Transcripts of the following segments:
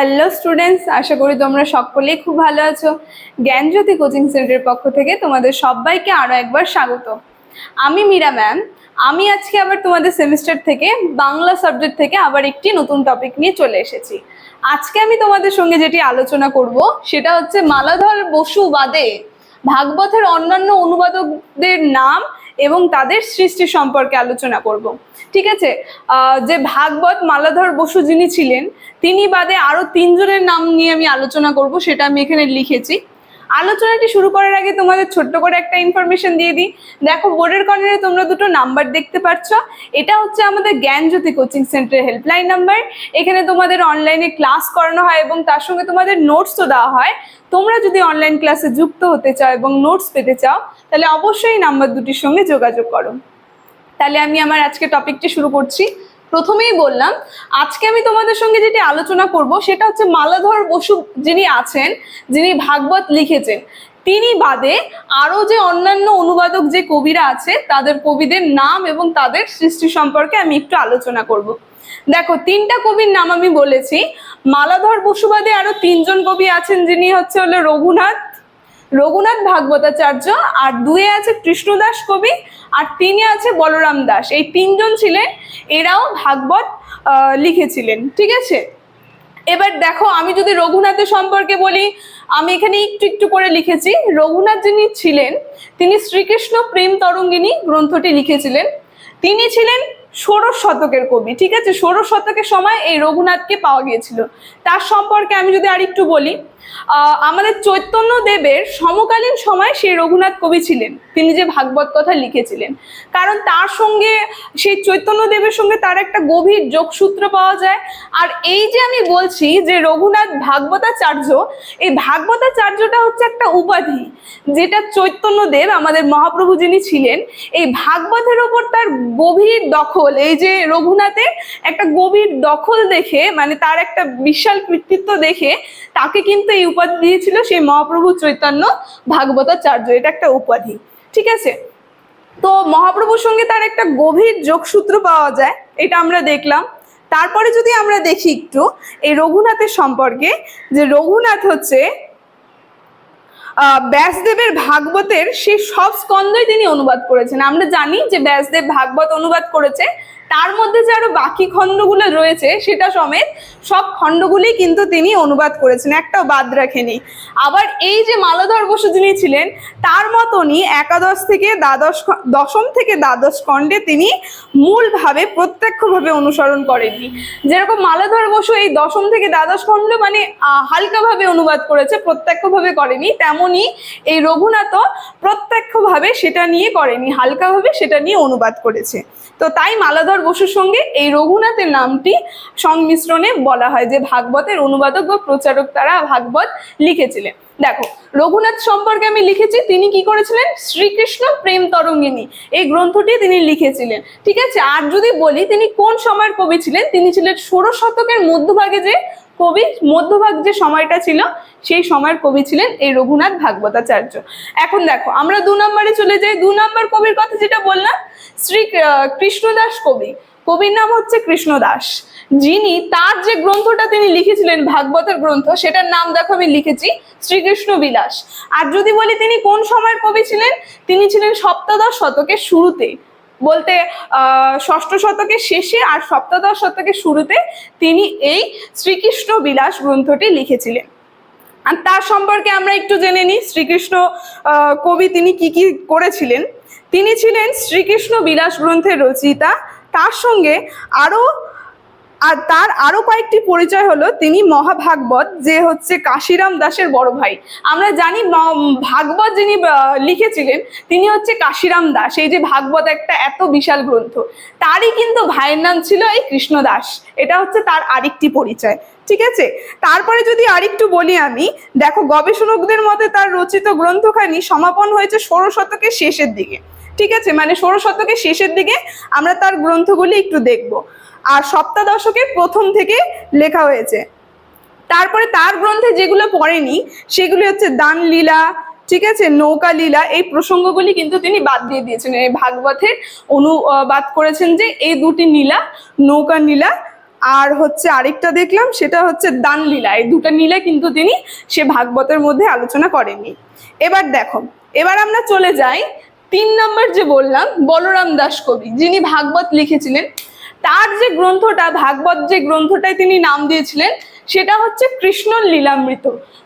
Hello students আশা করি তোমরা সকলেই খুব ভালো আছো। জ্ঞানজ্যোতি কোচিং সেন্টারের পক্ষ থেকে তোমাদের সবাইকে আরও একবার স্বাগত। আমি মীরা ম্যাম। আমি আজকে আবার তোমাদের সেমিস্টার থেকে, বাংলা সাবজেক্ট থেকে আবার একটি নতুন টপিক নিয়ে চলে এসেছি। আজকে আমি তোমাদের সঙ্গে যেটি আলোচনা করব, সেটা হচ্ছে মালাধর বসু বাদে ভাগবতের অন্যান্য অনুবাদকদের নাম এবং তাদের সৃষ্টি সম্পর্কে আলোচনা করব। ঠিক আছে? যে ভাগবত মালাধর বসু যিনি ছিলেন, তিনি বাদে আরও তিনজনের নাম নিয়ে আমি আলোচনা করব, সেটা আমি এখানে লিখেছি। আলোচনাটি শুরু করার আগে তোমাদের ছোট্ট করে একটা ইনফরমেশন দিয়ে দিই। দেখো বোর্ডের কর্নারে তোমরা দুটো নাম্বার দেখতে পাচ্ছ। এটা হচ্ছে আমাদের জ্ঞানজ্যোতি কোচিং সেন্টারের হেল্পলাইন নাম্বার এখানে তোমাদের অনলাইনে ক্লাস করানো হয় এবং তার সঙ্গে তোমাদের নোটসও দেওয়া হয়। তোমরা যদি অনলাইন ক্লাসে যুক্ত হতে চাও এবং নোটস পেতে চাও, তাহলে অবশ্যই নাম্বার দুটির সঙ্গে যোগাযোগ করো। তাহলে আমি আমার আজকে টপিকটি শুরু করছি। প্রথমেই বললাম, আজকে আমি তোমাদের সঙ্গে যেটি আলোচনা করব সেটা হচ্ছে মালাধর বসু যিনি আছেন, যিনি ভাগবত লিখেছেন। তিনি বাদে আরও যে অন্যান্য অনুবাদক যে কবিরা আছে, তাদের কবিদের নাম এবং তাদের সৃষ্টি সম্পর্কে আমি একটু আলোচনা করব। দেখো, তিনটা কবির নাম আমি বলেছি। মালাধর বসু বাদে আরও তিনজন কবি আছেন, যিনি হচ্ছে হলো রঘুনাথ রঘুনাথ ভাগবতাচার্য, আর দুয়ে আছে কৃষ্ণদাস কবি, আর তিনে আছে বলরাম দাস। এই তিনজন ছিলেন, এরাও ভাগবত লিখেছিলেন। ঠিক আছে? এবার দেখো, আমি যদি রঘুনাথের সম্পর্কে বলি, আমি এখানে একটু একটু করে লিখেছি। রঘুনাথ যিনি ছিলেন, তিনি শ্রীকৃষ্ণ প্রেম তরঙ্গিনী গ্রন্থটি লিখেছিলেন। তিনি ছিলেন ষোড়শ শতকের কবি, ঠিক আছে? ষোড়শ শতকের সময় এই রঘুনাথকে পাওয়া গিয়েছিল। তার সম্পর্কে আমি যদি আর একটু বলি আমাদের চৈতন্য দেবের সমকালীন সময় সেই রঘুনাথ কবি ছিলেন। তিনি যে ভাগবত কথা লিখেছিলেন। কারণ তার সঙ্গে, সেই চৈতন্য দেবের সঙ্গে তার একটা গভীর যোগসূত্র পাওয়া যায়। আর এই যে আমি বলছি যে রঘুনাথ ভাগবতাচার্য, এই ভাগবতাচার্যটা হচ্ছে একটা উপাধি, যেটা চৈতন্য দেব, আমাদের মহাপ্রভু যিনি ছিলেন, এই ভাগবতের ওপর তার গভীর দখল, এই যে রঘুনাথের একটা গভীর দখল দেখে মানে তার একটা বিশাল কৃতিত্ব দেখে, তাকে কিন্তু এই উপাধি দিয়েছিল সেই মহাপ্রভু চৈতন্য ভাগবতাচার্য। এটা একটা উপাধি, ঠিক আছে? তো মহাপ্রভুর সঙ্গে তার একটা গভীর যোগসূত্র পাওয়া যায়, এটা আমরা দেখলাম। তারপরে যদি আমরা দেখি একটু, এই রঘুনাথের সম্পর্কে, যে রঘুনাথ হচ্ছে ব্যাসদেবের ভাগবতের সেই সব স্কন্ধই তিনি অনুবাদ করেছেন। আমরা জানি যে ব্যাসদেব ভাগবত অনুবাদ করেছে তার মধ্যে যে আরও বাকি খণ্ডগুলো রয়েছে, সেটা সমেত সব খণ্ডগুলি কিন্তু তিনি অনুবাদ করেছেন, একটাও বাদ রাখেনি। আবার এই যে মালাধর বসু যিনি ছিলেন, তার মতনই একাদশ থেকে দ্বাদশ দশম থেকে দ্বাদশ খণ্ডে তিনি মূলভাবে প্রত্যক্ষভাবে অনুসরণ করেননি। যেরকম মালাধর বসু এই দশম থেকে দ্বাদশ খণ্ড মানে হালকাভাবে অনুবাদ করেছে, প্রত্যক্ষভাবে করেনি তেমনি এই রঘুনাথও প্রত্যক্ষভাবে সেটা নিয়ে করেনি, হালকাভাবে সেটা নিয়ে অনুবাদ করেছে। তো তাই মালাধর বসুর সঙ্গে এই রঘুনাথের নামটি সংমিশ্রণে বলা হয়, যে ভাগবতের অনুবাদক বা প্রচারক তারা ভাগবত লিখেছিলেন। দেখো, রঘুনাথ সম্পর্কে আমি লিখেছি, তিনি কি করেছিলেন? শ্রীকৃষ্ণ প্রেম তরঙ্গিনী, এই গ্রন্থটি তিনি লিখেছিলেন। ঠিক আছে, আর যদি বলি, তিনি কোন সময়ের কবি ছিলেন? তিনি ছিলেন ষোড়শ শতকের মধ্যভাগে যে কবি, মধ্যভাগ যে সময়টা ছিল, সেই সময়ের কবি ছিলেন এই রঘুনাথ ভাগবতাচার্য। এখন দেখো, আমরা দু নম্বরে চলে যাই। দু নম্বর কবির কথা যেটা বললাম শ্রী কৃষ্ণদাস কবি। কবির নাম হচ্ছে কৃষ্ণদাস। যিনি তার যে গ্রন্থটা তিনি লিখেছিলেন, ভাগবতের গ্রন্থ, সেটার নাম দেখো আমি লিখেছি, শ্রীকৃষ্ণ বিলাস। আর যদি বলি তিনি কোন সময়ের কবি ছিলেন? তিনি ছিলেন সপ্তদশ শতকের শুরুতে। বলতে ষষ্ঠ শতকের শেষে আর সপ্তদশ শতকের শুরুতে তিনি এই শ্রীকৃষ্ণ বিলাস গ্রন্থটি লিখেছিলেন। আর তার সম্পর্কে আমরা একটু জেনে নিই, শ্রীকৃষ্ণ কবি তিনি কি কি করেছিলেন? তিনি ছিলেন শ্রীকৃষ্ণ বিলাস গ্রন্থের রচিতা। তার সঙ্গে আরও আর তার আরও কয়েকটি পরিচয় হলো। তিনি মহাভাগবত, যে হচ্ছে কাশিরাম দাসের বড় ভাই। আমরা জানি ভাগবত যিনি লিখেছিলেন, তিনি হচ্ছে কাশিরাম দাস। এই যে ভাগবত একটা এত বিশাল গ্রন্থ, তারই কিন্তু ভাইয়ের নাম ছিল এই কৃষ্ণ দাস। এটা হচ্ছে তার আরেকটি পরিচয়, ঠিক আছে? তারপরে যদি আরেকটু বলি আমি, দেখো গবেষণকদের মতে তার রচিত গ্রন্থখানি সমাপন হয়েছে ষোড়শ শতকের শেষের দিকে, ঠিক আছে? মানে ষোড়শ শতকের শেষের দিকে আমরা তার গ্রন্থগুলি একটু দেখব। আর সপ্তাদশকের প্রথম থেকে লেখা হয়েছে। তারপরে তার গ্রন্থে যেগুলো পড়েনি, সেগুলি হচ্ছে দান লীলা ঠিক আছে? নৌকা লীলা এই প্রসঙ্গগুলি কিন্তু তিনি বাদ দিয়ে দিয়েছেন। এই ভাগবতের অনুবাদ করেছেন যে এই দুটি নীলা, নৌকা নীলা, আর হচ্ছে আরেকটা দেখলাম, সেটা হচ্ছে দান লীলা এই দুটো নীলা কিন্তু তিনি সে ভাগবতের মধ্যে আলোচনা করেননি। এবার দেখো, এবার আমরা চলে যাই তিন নম্বর যে বললাম, বলরাম দাস কবি, যিনি ভাগবত লিখেছিলেন। তার যে গ্রন্থটা, ভাগবত যে গ্রন্থটায় তিনি নাম দিয়েছিলেন, সেটা হচ্ছে কৃষ্ণ লীলামৃত।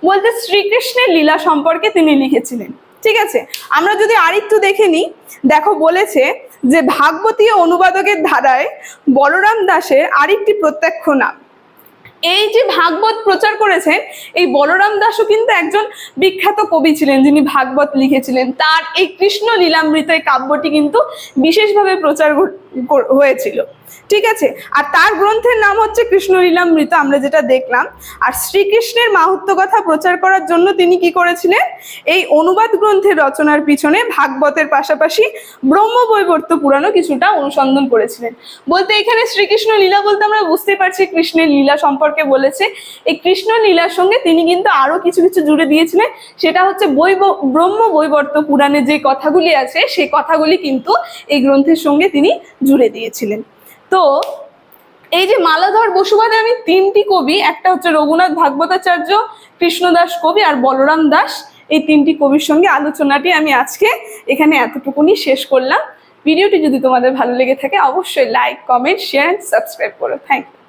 বলতে শ্রীকৃষ্ণের লীলা সম্পর্কে তিনি লিখেছিলেন। ঠিক আছে? আমরা যদি আরেকটু দেখে নিই, দেখো বলেছে যে ভাগবতীয় অনুবাদকের ধারায় বলরাম দাসের আরেকটি প্রত্যক্ষ নাম। এই যে ভাগবত প্রচার করেছেন এই বলরাম দাসও কিন্তু একজন বিখ্যাত কবি ছিলেন যিনি ভাগবত লিখেছিলেন। তার এই কৃষ্ণ লীলামৃত এই কাব্যটি কিন্তু বিশেষভাবে প্রচার হয়েছিল। ঠিক আছে? আর তার গ্রন্থের নাম হচ্ছে কৃষ্ণ লীলামৃত আমরা যেটা দেখলাম। আর শ্রীকৃষ্ণের মাহাত্ম কথা প্রচার করার জন্য তিনি কি করেছিলেন? এই অনুবাদ গ্রন্থের রচনার পিছনে ভাগবতের পাশাপাশি ব্রহ্ম ব্রহ্মবৈবর্ত পুরাণও কিছুটা অনুসন্ধান করেছিলেন। বলতে এখানে শ্রীকৃষ্ণ লীলা বলতে আমরা বুঝতে পারছি কৃষ্ণের লীলা সম্পর্কে বলেছে। এই কৃষ্ণ লীলার সঙ্গে তিনি কিন্তু আরও কিছু কিছু জুড়ে দিয়েছিলেন। সেটা হচ্ছে বৈব ব্রহ্ম বৈবর্ত পুরাণে যে কথাগুলি আছে সেই কথাগুলি কিন্তু এই গ্রন্থের সঙ্গে তিনি জুড়ে দিয়েছিলেন। তো এই যে মালাধর বসুবাদে আমি তিনটি কবি, একটা হচ্ছে রঘুনাথ ভাগবতাচার্য, কৃষ্ণদাস কবি আর বলরাম দাস, এই তিনটি কবির সঙ্গে আলোচনাটি আমি আজকে এখানে এতটুকুনি শেষ করলাম। ভিডিওটি যদি তোমাদের ভালো লেগে থাকে, অবশ্যই like comment share and subscribe করো। Thank you